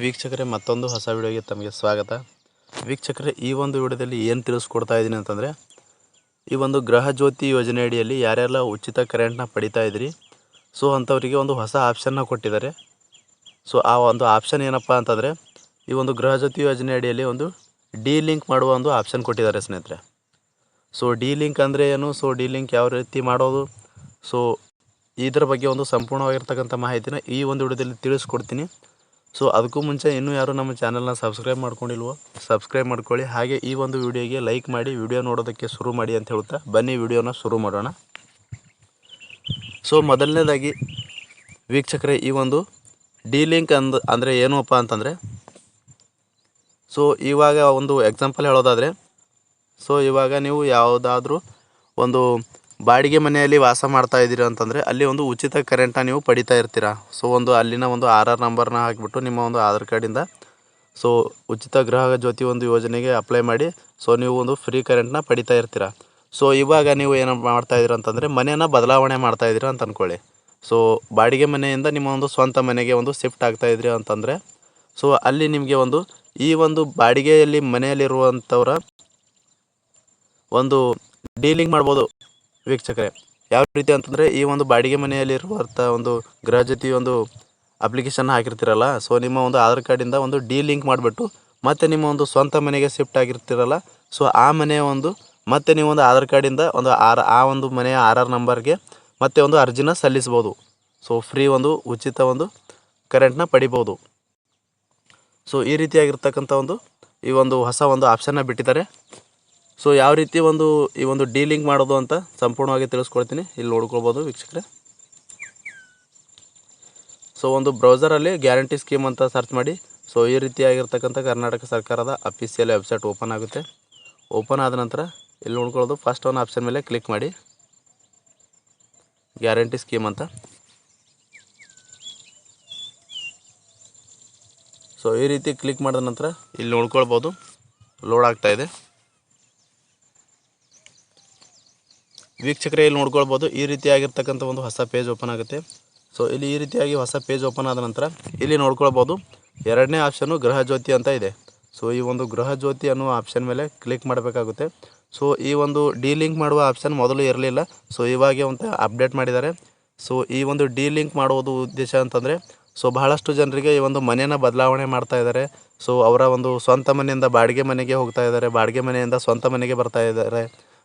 ವೀಕ್ಷಕರೇ, ಮತ್ತೊಂದು ಹೊಸ ವಿಡಿಯೋಗೆ ತಮಗೆ ಸ್ವಾಗತ. ವೀಕ್ಷಕರೇ, ಈ ಒಂದು ವಿಡಿಯೋದಲ್ಲಿ ಏನು ತಿಳಿಸ್ಕೊಡ್ತಾ ಇದ್ದೀನಿ ಅಂತಂದರೆ, ಈ ಒಂದು ಗೃಹ ಜ್ಯೋತಿ ಯೋಜನೆ ಅಡಿಯಲ್ಲಿ ಯಾರೆಲ್ಲ ಉಚಿತ ಕರೆಂಟ್ನ ಪಡಿತಾ ಇದ್ರಿ, ಸೊ ಅಂಥವರಿಗೆ ಒಂದು ಹೊಸ ಆಪ್ಷನ್ನ ಕೊಟ್ಟಿದ್ದಾರೆ. ಸೊ ಆ ಒಂದು ಆಪ್ಷನ್ ಏನಪ್ಪ ಅಂತಂದರೆ, ಈ ಒಂದು ಗೃಹ ಜ್ಯೋತಿ ಯೋಜನೆ ಅಡಿಯಲ್ಲಿ ಒಂದು ಡಿ ಲಿಂಕ್ ಮಾಡುವ ಒಂದು ಆಪ್ಷನ್ ಕೊಟ್ಟಿದ್ದಾರೆ ಸ್ನೇಹಿತರೆ. ಸೊ ಡಿ ಲಿಂಕ್ ಅಂದರೆ ಏನು? ಸೊ ಡಿ ಲಿಂಕ್ ಯಾವ ರೀತಿ ಮಾಡೋದು? ಸೊ ಇದರ ಬಗ್ಗೆ ಒಂದು ಸಂಪೂರ್ಣವಾಗಿರ್ತಕ್ಕಂಥ ಮಾಹಿತಿನ ಈ ಒಂದು ವಿಡಿಯೋದಲ್ಲಿ ತಿಳಿಸ್ಕೊಡ್ತೀನಿ. ಸೊ ಅದಕ್ಕೂ ಮುಂಚೆ ಇನ್ನೂ ಯಾರು ನಮ್ಮ ಚಾನಲ್ನ ಸಬ್ಸ್ಕ್ರೈಬ್ ಮಾಡ್ಕೊಂಡಿಲ್ವೋ ಸಬ್ಸ್ಕ್ರೈಬ್ ಮಾಡ್ಕೊಳ್ಳಿ. ಹಾಗೆ ಈ ಒಂದು ವಿಡಿಯೋಗೆ ಲೈಕ್ ಮಾಡಿ ವಿಡಿಯೋ ನೋಡೋದಕ್ಕೆ ಶುರು ಮಾಡಿ ಅಂತ ಹೇಳ್ತಾ ಬನ್ನಿ ವಿಡಿಯೋನ ಶುರು ಮಾಡೋಣ. ಸೊ ಮೊದಲನೇದಾಗಿ ವೀಕ್ಷಕರೇ, ಈ ಒಂದು ಡಿ ಲಿಂಕ್ ಅಂದ್, ಅಂದರೆ ಏನಪ್ಪ ಅಂತಂದರೆ ಸೊ ಇವಾಗ ಒಂದು ಎಕ್ಸಾಂಪಲ್ ಹೇಳೋದಾದರೆ ಸೊ ಇವಾಗ ನೀವು ಯಾವುದಾದ್ರೂ ಒಂದು ಬಾಡಿಗೆ ಮನೆಯಲ್ಲಿ ವಾಸ ಮಾಡ್ತಾ ಇದ್ದೀರಾ ಅಂತಂದರೆ ಅಲ್ಲಿ ಒಂದು ಉಚಿತ ಕರೆಂಟನ್ನ ನೀವು ಪಡಿತಾ ಇರ್ತೀರಾ? ಸೊ ಒಂದು ಅಲ್ಲಿನ ಒಂದು ಆರ್ ಆರ್ ನಂಬರ್ನ ಹಾಕಿಬಿಟ್ಟು ನಿಮ್ಮ ಒಂದು ಆಧಾರ್ ಕಾರ್ಡಿಂದ ಸೊ ಉಚಿತ ಗೃಹ ಜ್ಯೋತಿ ಒಂದು ಯೋಜನೆಗೆ ಅಪ್ಲೈ ಮಾಡಿ ಸೊ ನೀವು ಒಂದು ಫ್ರೀ ಕರೆಂಟ್ನ ಪಡಿತಾ ಇರ್ತೀರಾ? ಸೊ ಇವಾಗ ನೀವು ಏನು ಮಾಡ್ತಾ ಇದ್ದೀರಾ ಅಂತಂದರೆ ಮನೆಯನ್ನು ಬದಲಾವಣೆ ಮಾಡ್ತಾ ಇದ್ದೀರಾ ಅಂತ ಅಂದ್ಕೊಳ್ಳಿ ಸೊ ಬಾಡಿಗೆ ಮನೆಯಿಂದ ನಿಮ್ಮ ಒಂದು ಸ್ವಂತ ಮನೆಗೆ ಒಂದು ಶಿಫ್ಟ್ ಆಗ್ತಾ ಇದ್ರಿ ಅಂತಂದರೆ ಸೊ ಅಲ್ಲಿ ನಿಮಗೆ ಒಂದು ಈ ಒಂದು ಬಾಡಿಗೆಯಲ್ಲಿ ಮನೆಯಲ್ಲಿರುವಂಥವ್ರ ಒಂದು ಡೀಲಿಂಗ್ ಮಾಡ್ಬೋದು. ವೀಕ್ಷಕರೇ, ಯಾವ ರೀತಿ ಅಂತಂದರೆ ಈ ಒಂದು ಬಾಡಿಗೆ ಮನೆಯಲ್ಲಿರುವಂಥ ಒಂದು ಗೃಹ ಜೊತೆ ಒಂದು ಅಪ್ಲಿಕೇಶನ್ ಹಾಕಿರ್ತೀರಲ್ಲ ಸೊ ನಿಮ್ಮ ಒಂದು ಆಧಾರ್ ಕಾರ್ಡಿಂದ ಒಂದು ಡಿ ಲಿಂಕ್ ಮಾಡಿಬಿಟ್ಟು ಮತ್ತೆ ನಿಮ್ಮ ಒಂದು ಸ್ವಂತ ಮನೆಗೆ ಶಿಫ್ಟ್ ಆಗಿರ್ತೀರಲ್ಲ ಸೊ ಆ ಮನೆಯ ಒಂದು ಮತ್ತೆ ನೀವು ಒಂದು ಆಧಾರ್ ಕಾರ್ಡಿಂದ ಒಂದು ಆರ್, ಆ ಒಂದು ಮನೆಯ ಆರ್ ಆರ್ ನಂಬರ್ಗೆ ಮತ್ತೆ ಒಂದು ಅರ್ಜಿನ ಸಲ್ಲಿಸ್ಬೋದು. ಸೊ ಫ್ರೀ ಒಂದು ಉಚಿತ ಒಂದು ಕರೆಂಟ್ನ ಪಡಿಬೋದು. ಸೊ ಈ ರೀತಿಯಾಗಿರ್ತಕ್ಕಂಥ ಒಂದು ಈ ಒಂದು ಹೊಸ ಒಂದು ಆಪ್ಷನ್ನ ಬಿಟ್ಟಿದ್ದಾರೆ. ಸೊ ಯಾವ ರೀತಿ ಒಂದು ಈ ಒಂದು ಡೀಲಿಂಗ್ ಮಾಡೋದು ಅಂತ ಸಂಪೂರ್ಣವಾಗಿ ತಿಳಿಸ್ಕೊಳ್ತೀನಿ ಇಲ್ಲಿ ನೋಡ್ಕೊಳ್ಬೋದು ವೀಕ್ಷಕರೇ. ಸೊ ಒಂದು ಬ್ರೌಸರಲ್ಲಿ ಗ್ಯಾರಂಟಿ ಸ್ಕೀಮ್ ಅಂತ ಸರ್ಚ್ ಮಾಡಿ. ಸೊ ಈ ರೀತಿಯಾಗಿರ್ತಕ್ಕಂಥ ಕರ್ನಾಟಕ ಸರ್ಕಾರದ ಅಫಿಷಿಯಲ್ ವೆಬ್ಸೈಟ್ ಓಪನ್ ಆಗುತ್ತೆ. ಓಪನ್ ಆದ ನಂತರ ಇಲ್ಲಿ ನೋಡ್ಕೊಳ್ಳೋದು ಫಸ್ಟ್ ಒಂದು ಆಪ್ಷನ್ ಮೇಲೆ ಕ್ಲಿಕ್ ಮಾಡಿ. ಗ್ಯಾರಂಟಿ ಸ್ಕೀಮ್ ಅಂತ. ಸೊ ಈ ರೀತಿ ಕ್ಲಿಕ್ ಮಾಡಿದ ನಂತರ ಇಲ್ಲಿ ನೋಡ್ಕೊಳ್ಬೋದು. ಲೋಡ್ ಆಗ್ತಾ ವೀಕ್ಷಕರೇ ಇಲ್ಲಿ ನೋಡ್ಕೊಳ್ಬೋದು. ಈ ರೀತಿಯಾಗಿರ್ತಕ್ಕಂಥ ಒಂದು ಹೊಸ ಪೇಜ್ ಓಪನ್ ಆಗುತ್ತೆ. ಸೊ ಇಲ್ಲಿ ಈ ರೀತಿಯಾಗಿ ಹೊಸ ಪೇಜ್ ಓಪನ್ ಆದ ನಂತರ ಇಲ್ಲಿ ನೋಡ್ಕೊಳ್ಬೋದು. ಎರಡನೇ ಆಪ್ಷನ್ನು ಗೃಹ ಜ್ಯೋತಿ ಅಂತ ಇದೆ. ಸೊ ಈ ಒಂದು ಗೃಹ ಜ್ಯೋತಿ ಅನ್ನುವ ಆಪ್ಷನ್ ಮೇಲೆ ಕ್ಲಿಕ್ ಮಾಡಬೇಕಾಗುತ್ತೆ. ಸೊ ಈ ಒಂದು ಡಿ ಲಿಂಕ್ ಮಾಡುವ ಆಪ್ಷನ್ ಮೊದಲು ಇರಲಿಲ್ಲ. ಸೊ ಇವಾಗೆ ಅಂತ ಅಪ್ಡೇಟ್ ಮಾಡಿದ್ದಾರೆ. ಸೊ ಈ ಒಂದು ಡಿ ಲಿಂಕ್ ಮಾಡುವುದು ಉದ್ದೇಶ ಅಂತಂದರೆ ಸೊ ಬಹಳಷ್ಟು ಜನರಿಗೆ ಈ ಒಂದು ಮನೆಯನ್ನು ಬದಲಾವಣೆ ಮಾಡ್ತಾ ಇದ್ದಾರೆ. ಸೊ ಅವರ ಒಂದು ಸ್ವಂತ ಮನೆಯಿಂದ ಬಾಡಿಗೆ ಮನೆಗೆ ಹೋಗ್ತಾ ಇದ್ದಾರೆ. ಬಾಡಿಗೆ ಮನೆಯಿಂದ ಸ್ವಂತ ಮನೆಗೆ ಬರ್ತಾ ಇದ್ದಾರೆ.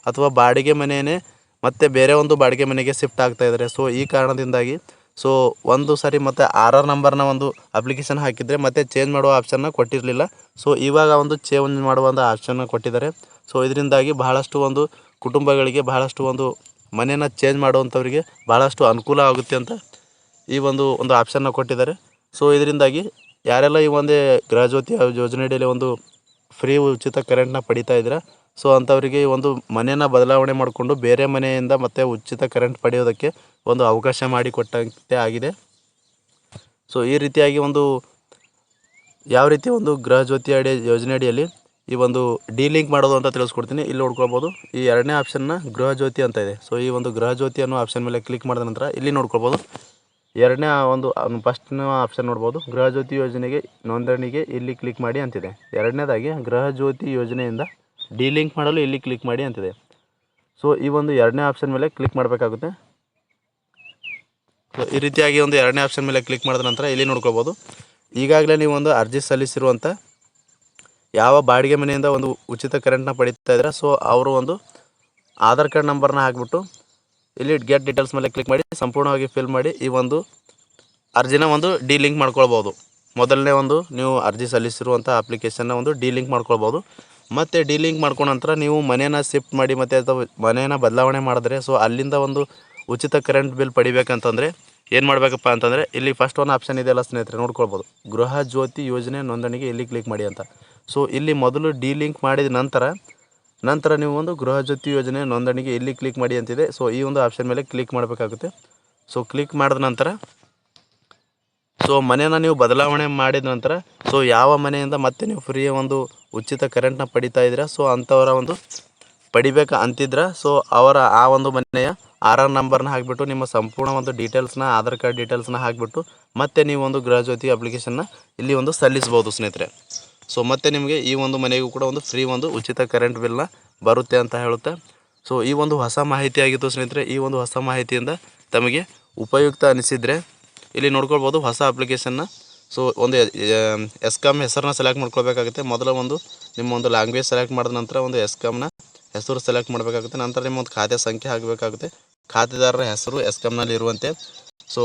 ಅಥವಾ ಬಾಡಿಗೆ ಮನೆಯೇ ಮತ್ತೆ ಬೇರೆ ಒಂದು ಬಾಡಿಗೆ ಮನೆಗೆ ಶಿಫ್ಟ್ ಆಗ್ತಾ ಇದ್ದಾರೆ. ಸೊ ಈ ಕಾರಣದಿಂದಾಗಿ ಸೊ ಒಂದು ಸಾರಿ ಮತ್ತೆ ಆರ್ ಆರ್ ನಂಬರ್ನ ಒಂದು ಅಪ್ಲಿಕೇಶನ್ ಹಾಕಿದರೆ ಮತ್ತೆ ಚೇಂಜ್ ಮಾಡುವ ಆಪ್ಷನ್ನ ಕೊಟ್ಟಿರಲಿಲ್ಲ. ಸೊ ಇವಾಗ ಒಂದು ಚೇಂಜ್ ಮಾಡುವ ಒಂದು ಆಪ್ಷನ್ನ ಕೊಟ್ಟಿದ್ದಾರೆ. ಸೊ ಇದರಿಂದಾಗಿ ಬಹಳಷ್ಟು ಒಂದು ಕುಟುಂಬಗಳಿಗೆ ಬಹಳಷ್ಟು ಒಂದು ಮನೆಯನ್ನು ಚೇಂಜ್ ಮಾಡುವಂಥವ್ರಿಗೆ ಬಹಳಷ್ಟು ಅನುಕೂಲ ಆಗುತ್ತೆ ಅಂತ ಈ ಒಂದು ಒಂದು ಆಪ್ಷನ್ನ ಕೊಟ್ಟಿದ್ದಾರೆ. ಸೊ ಇದರಿಂದಾಗಿ ಯಾರೆಲ್ಲ ಈ ಒಂದೇ ಗೃಹಜ್ಯೋತಿ ಯೋಜನೆಯಡಿಯಲ್ಲಿ ಒಂದು ಫ್ರೀ ಉಚಿತ ಕರೆಂಟ್ನ ಪಡಿತಾ ಇದ್ದೀರಾ ಸೊ ಅಂಥವರಿಗೆ ಒಂದು ಮನೆಯನ್ನು ಬದಲಾವಣೆ ಮಾಡಿಕೊಂಡು ಬೇರೆ ಮನೆಯಿಂದ ಮತ್ತೆ ಉಚಿತ ಕರೆಂಟ್ ಪಡೆಯೋದಕ್ಕೆ ಒಂದು ಅವಕಾಶ ಮಾಡಿಕೊಟ್ಟಂತೆ ಆಗಿದೆ. ಸೊ ಈ ರೀತಿಯಾಗಿ ಒಂದು ಯಾವ ರೀತಿ ಒಂದು ಗೃಹ ಜ್ಯೋತಿ ಅಡಿ ಯೋಜನೆ ಅಡಿಯಲ್ಲಿ ಈ ಒಂದು ಡೀಲಿಂಕ್ ಮಾಡೋದು ಅಂತ ತಿಳಿಸ್ಕೊಡ್ತೀನಿ. ಇಲ್ಲಿ ನೋಡ್ಕೊಳ್ಬೋದು. ಈ ಎರಡನೇ ಆಪ್ಷನ್ನ ಗೃಹ ಜ್ಯೋತಿ ಅಂತ ಇದೆ. ಸೊ ಈ ಒಂದು ಗೃಹ ಜ್ಯೋತಿ ಅನ್ನೋ ಆಪ್ಷನ್ ಮೇಲೆ ಕ್ಲಿಕ್ ಮಾಡಿದ ನಂತರ ಇಲ್ಲಿ ನೋಡ್ಕೊಳ್ಬೋದು. ಎರಡನೇ ಒಂದು ಫಸ್ಟ್ನ ಆಪ್ಷನ್ ನೋಡ್ಬೋದು. ಗೃಹ ಜ್ಯೋತಿ ಯೋಜನೆಗೆ ನೋಂದಣಿಗೆ ಇಲ್ಲಿ ಕ್ಲಿಕ್ ಮಾಡಿ ಅಂತಿದೆ. ಎರಡನೇದಾಗಿ ಗೃಹ ಜ್ಯೋತಿ ಯೋಜನೆಯಿಂದ ಡಿ ಲಿಂಕ್ ಮಾಡಲು ಇಲ್ಲಿ ಕ್ಲಿಕ್ ಮಾಡಿ ಅಂತಿದೆ. ಸೊ ಈ ಒಂದು ಎರಡನೇ ಆಪ್ಷನ್ ಮೇಲೆ ಕ್ಲಿಕ್ ಮಾಡಬೇಕಾಗುತ್ತೆ. ಸೊ ಈ ರೀತಿಯಾಗಿ ಒಂದು ಎರಡನೇ ಆಪ್ಷನ್ ಮೇಲೆ ಕ್ಲಿಕ್ ಮಾಡಿದ ನಂತರ ಇಲ್ಲಿ ನೋಡ್ಕೋಬೋದು ಈಗಾಗಲೇ ನೀವು ಒಂದು ಅರ್ಜಿ ಸಲ್ಲಿಸಿರುವಂಥ ಯಾವ ಬಾಡಿಗೆ ಮನೆಯಿಂದ ಒಂದು ಉಚಿತ ಕರೆಂಟ್ನ ಪಡೀತಾ ಇದ್ದೀರಾ ಸೊ ಅವರು ಒಂದು ಆಧಾರ್ ಕಾರ್ಡ್ ನಂಬರ್ನ ಹಾಕಿಬಿಟ್ಟು ಇಲ್ಲಿ ಗೆಟ್ ಡೀಟೇಲ್ಸ್ ಮೇಲೆ ಕ್ಲಿಕ್ ಮಾಡಿ, ಸಂಪೂರ್ಣವಾಗಿ ಫಿಲ್ ಮಾಡಿ ಈ ಒಂದು ಅರ್ಜಿನ ಒಂದು ಡಿ ಲಿಂಕ್ ಮಾಡ್ಕೊಳ್ಬೋದು. ಮೊದಲನೇ ಒಂದು ನೀವು ಅರ್ಜಿ ಸಲ್ಲಿಸಿರುವಂಥ ಅಪ್ಲಿಕೇಶನ್ನ ಒಂದು ಡಿ ಲಿಂಕ್ ಮಾಡ್ಕೊಳ್ಬೋದು. ಮತ್ತು ಡೀಲಿಂಗ್ ಮಾಡ್ಕೊಂಡ ನಂತರ ನೀವು ಮನೇನ ಶಿಫ್ಟ್ ಮಾಡಿ ಮತ್ತು ಅಥವಾ ಮನೇನ ಬದಲಾವಣೆ ಮಾಡಿದ್ರೆ ಸೊ ಅಲ್ಲಿಂದ ಒಂದು ಉಚಿತ ಕರೆಂಟ್ ಬಿಲ್ ಪಡಿಬೇಕಂತಂದರೆ ಏನು ಮಾಡಬೇಕಪ್ಪ ಅಂತಂದರೆ, ಇಲ್ಲಿ ಫಸ್ಟ್ ಒಂದು ಆಪ್ಷನ್ ಇದೆಯಲ್ಲ ಸ್ನೇಹಿತರೆ, ನೋಡ್ಕೊಳ್ಬೋದು. ಗೃಹ ಜ್ಯೋತಿ ಯೋಜನೆ ನೋಂದಣಿಗೆ ಇಲ್ಲಿ ಕ್ಲಿಕ್ ಮಾಡಿ ಅಂತ. ಸೊ ಇಲ್ಲಿ ಮೊದಲು ಡೀಲಿಂಕ್ ಮಾಡಿದ ನಂತರ ನಂತರ ನೀವು ಒಂದು ಗೃಹ ಜ್ಯೋತಿ ಯೋಜನೆ ನೋಂದಣಿಗೆ ಇಲ್ಲಿ ಕ್ಲಿಕ್ ಮಾಡಿ ಅಂತಿದೆ. ಸೊ ಈ ಒಂದು ಆಪ್ಷನ್ ಮೇಲೆ ಕ್ಲಿಕ್ ಮಾಡಬೇಕಾಗುತ್ತೆ. ಸೊ ಕ್ಲಿಕ್ ಮಾಡಿದ ನಂತರ ಸೊ ಮನೇನ ನೀವು ಬದಲಾವಣೆ ಮಾಡಿದ ನಂತರ ಸೊ ಯಾವ ಮನೆಯಿಂದ ಮತ್ತೆ ನೀವು ಫ್ರೀ ಒಂದು ಉಚಿತ ಕರೆಂಟ್ನ ಪಡಿತಾ ಇದ್ದೀರಾ? ಸೊ ಅಂಥವರ ಒಂದು ಪಡಿಬೇಕು ಅಂತಿದ್ರ ಸೊ ಅವರ ಆ ಒಂದು ಮನೆಯ ಆರ್ ಆರ್ ನಂಬರ್ನ ಹಾಕಿಬಿಟ್ಟು, ನಿಮ್ಮ ಸಂಪೂರ್ಣ ಒಂದು ಡೀಟೇಲ್ಸ್ನ ಆಧಾರ್ ಕಾರ್ಡ್ ಡೀಟೇಲ್ಸ್ನ ಹಾಕಿಬಿಟ್ಟು, ಮತ್ತೆ ನೀವು ಒಂದು ಗೃಹ ಜ್ಯೋತಿ ಅಪ್ಲಿಕೇಶನ್ನ ಇಲ್ಲಿ ಒಂದು ಸಲ್ಲಿಸ್ಬೋದು ಸ್ನೇಹಿತರೆ. ಸೊ ಮತ್ತೆ ನಿಮಗೆ ಈ ಒಂದು ಮನೆಗೂ ಕೂಡ ಒಂದು ಫ್ರೀ ಒಂದು ಉಚಿತ ಕರೆಂಟ್ ಬಿಲ್ನ ಬರುತ್ತೆ ಅಂತ ಹೇಳುತ್ತೆ. ಸೊ ಈ ಒಂದು ಹೊಸ ಮಾಹಿತಿ ಆಗಿತ್ತು ಸ್ನೇಹಿತರೆ. ಈ ಒಂದು ಹೊಸ ಮಾಹಿತಿಯಿಂದ ತಮಗೆ ಉಪಯುಕ್ತ ಅನಿಸಿದರೆ ಇಲ್ಲಿ ನೋಡ್ಕೊಳ್ಬೋದು ಹೊಸ ಅಪ್ಲಿಕೇಶನ್ನ ಸೊ ಒಂದು ಎಸ್ಕಾಮ್ ಹೆಸರನ್ನ ಸೆಲೆಕ್ಟ್ ಮಾಡ್ಕೊಳ್ಬೇಕಾಗುತ್ತೆ. ಮೊದಲ ಒಂದು ನಿಮ್ಮ ಒಂದು ಲ್ಯಾಂಗ್ವೇಜ್ ಸೆಲೆಕ್ಟ್ ಮಾಡಿದ ನಂತರ ಒಂದು ಎಸ್ಕಾಮ್ನ ಹೆಸರು ಸೆಲೆಕ್ಟ್ ಮಾಡಬೇಕಾಗುತ್ತೆ. ನಂತರ ನಿಮ್ಮ ಒಂದು ಖಾತೆ ಸಂಖ್ಯೆ ಹಾಕಬೇಕಾಗುತ್ತೆ. ಖಾತೆದಾರರ ಹೆಸರು ಎಸ್ಕಾಮ್ನಲ್ಲಿ ಇರುವಂತೆ. ಸೊ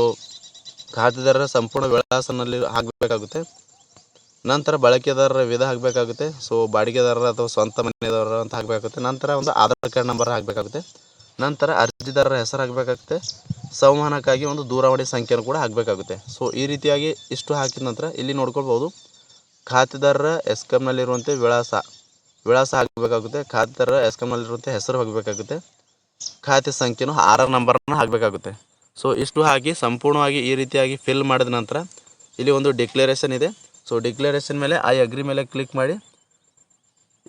ಖಾತೆದಾರರ ಸಂಪೂರ್ಣ ವಿಳಾಸನಲ್ಲಿ ಹಾಕಬೇಕಾಗುತ್ತೆ. ನಂತರ ಬಳಕೆದಾರರ ವಿಧ ಆಗಬೇಕಾಗುತ್ತೆ ಸೊ ಬಾಡಿಗೆದಾರರ ಅಥವಾ ಸ್ವಂತ ಮನೆಯವರ ಅಂತ ಆಗಬೇಕಾಗುತ್ತೆ ನಂತರ ಒಂದು ಆಧಾರ್ ಕಾರ್ಡ್ ನಂಬರ್ ಆಗಬೇಕಾಗುತ್ತೆ ನಂತರ ಅರ್ಜಿದಾರರ ಹೆಸರು ಹಾಕಬೇಕಾಗುತ್ತೆ. ಸಂವಹನಕ್ಕಾಗಿ ಒಂದು ದೂರವಾಣಿ ಸಂಖ್ಯೆಯನ್ನು ಕೂಡ ಹಾಕಬೇಕಾಗುತ್ತೆ. ಸೊ ಈ ರೀತಿಯಾಗಿ ಇಷ್ಟು ಹಾಕಿದ ನಂತರ ಇಲ್ಲಿ ನೋಡ್ಕೊಳ್ಬೋದು ಖಾತೆದಾರರ ಎಸ್ಕಮ್ನಲ್ಲಿರುವಂತೆ ವಿಳಾಸ. ವಿಳಾಸ ಹಾಕಬೇಕಾಗುತ್ತೆ. ಖಾತೆದಾರರ ಎಸ್ಕಮ್ನಲ್ಲಿರುವಂತೆ ಹೆಸರು ಹಾಕಬೇಕಾಗುತ್ತೆ. ಖಾತೆ ಸಂಖ್ಯೆನೂ ಆರ್ ಆರ್ ನಂಬರನ್ನು ಹಾಕಬೇಕಾಗುತ್ತೆ. ಸೊ ಇಷ್ಟು ಹಾಕಿ ಸಂಪೂರ್ಣವಾಗಿ ಈ ರೀತಿಯಾಗಿ ಫಿಲ್ ಮಾಡಿದ ನಂತರ ಇಲ್ಲಿ ಒಂದು ಡಿಕ್ಲರೇಷನ್ ಇದೆ. ಸೊ ಡಿಕ್ಲರೇಷನ್ ಮೇಲೆ ಐ ಅಗ್ರಿ ಮೇಲೆ ಕ್ಲಿಕ್ ಮಾಡಿ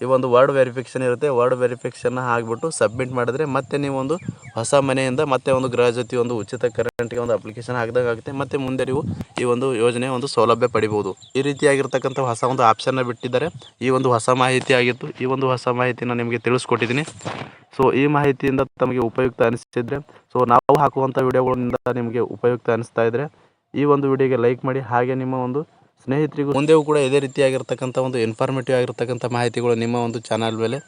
ಈ ಒಂದು ವರ್ಡ್ ವೆರಿಫಿಕೇಷನ್ ಇರುತ್ತೆ. ವರ್ಡ್ ವೆರಿಫಿಕೇಷನ್ನ ಆಗಿಬಿಟ್ಟು ಸಬ್ಮಿಟ್ ಮಾಡಿದ್ರೆ ಮತ್ತೆ ನೀವು ಒಂದು ಹೊಸ ಮನೆಯಿಂದ ಮತ್ತೆ ಒಂದು ಗೃಹ ಜೊತೆ ಒಂದು ಉಚಿತ ಕರೆಂಟ್ಗೆ ಒಂದು ಅಪ್ಲಿಕೇಶನ್ ಹಾಕಿದಾಗ ಆಗುತ್ತೆ. ಮತ್ತೆ ಮುಂದೆ ನೀವು ಈ ಒಂದು ಯೋಜನೆ, ಒಂದು ಸೌಲಭ್ಯ ಪಡಿಬೋದು. ಈ ರೀತಿಯಾಗಿರ್ತಕ್ಕಂಥ ಹೊಸ ಒಂದು ಆಪ್ಷನ್ನ ಬಿಟ್ಟಿದ್ದಾರೆ. ಈ ಒಂದು ಹೊಸ ಮಾಹಿತಿ ಆಗಿತ್ತು ಈ ಒಂದು ಹೊಸ ಮಾಹಿತಿನ ನಿಮಗೆ ತಿಳಿಸ್ಕೊಟ್ಟಿದ್ದೀನಿ. ಸೊ ಈ ಮಾಹಿತಿಯಿಂದ ತಮಗೆ ಉಪಯುಕ್ತ ಅನಿಸಿದ್ರೆ ಸೊ ನಾವು ಹಾಕುವಂಥ ವಿಡಿಯೋಗಳಿಂದ ನಿಮಗೆ ಉಪಯುಕ್ತ ಅನಿಸ್ತಾ ಇದ್ದರೆ ಈ ಒಂದು ವಿಡಿಯೋಗೆ ಲೈಕ್ ಮಾಡಿ, ಹಾಗೆ ನಿಮ್ಮ ಒಂದು ಸ್ನೇಹಿತರಿಗೂ ಮುಂದೆಯೂ ಕೂಡ ಇದೇ ರೀತಿಯಾಗಿರ್ತಕ್ಕಂಥ ಒಂದು ಇನ್ಫಾರ್ಮೇಟಿವ್ ಆಗಿರ್ತಕ್ಕಂಥ ಮಾಹಿತಿಗಳು ನಿಮ್ಮ ಒಂದು ಚಾನಲ್ ಮೇಲೆ,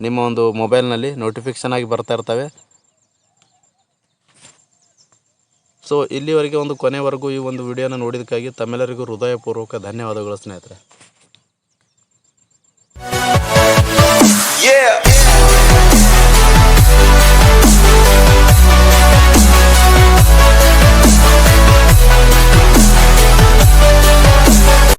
ನಿಮ್ಮ ಒಂದು ಮೊಬೈಲ್ನಲ್ಲಿ ನೋಟಿಫಿಕೇಷನ್ ಆಗಿ ಬರ್ತಾ ಇರ್ತವೆ. ಸೊ ಇಲ್ಲಿವರೆಗೆ ಒಂದು ಕೊನೆವರೆಗೂ ಈ ಒಂದು ವಿಡಿಯೋನ ನೋಡಿದ್ದಕ್ಕಾಗಿ ತಮ್ಮೆಲ್ಲರಿಗೂ ಹೃದಯಪೂರ್ವಕ ಧನ್ಯವಾದಗಳು ಸ್ನೇಹಿತರೆ.